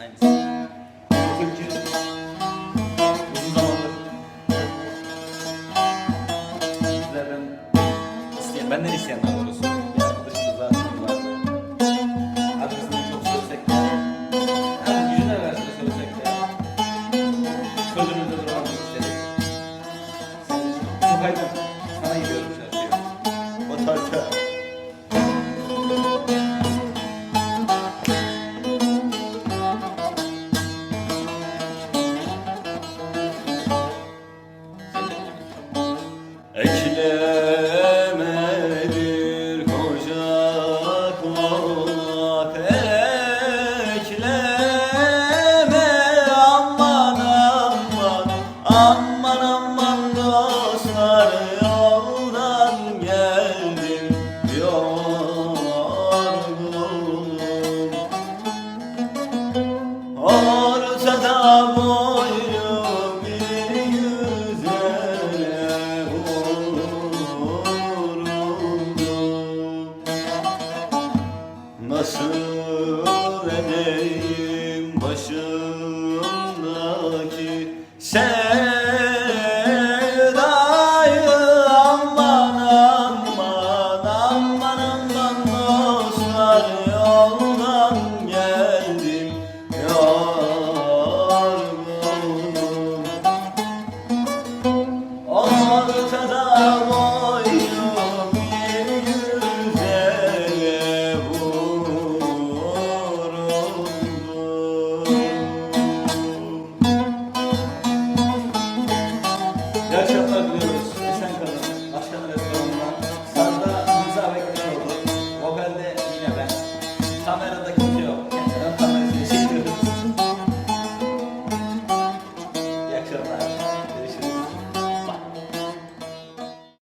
Aynısı. Çünkü uzun zamandır isteyen, benden isteyen daha doğrusu Eklemedir koca kulak Ekleme. Aman aman Aman aman dostlar yoldan geldim yorgunum. Ortada boynum Nasıl edeyim başımdaki sevdayı все наше.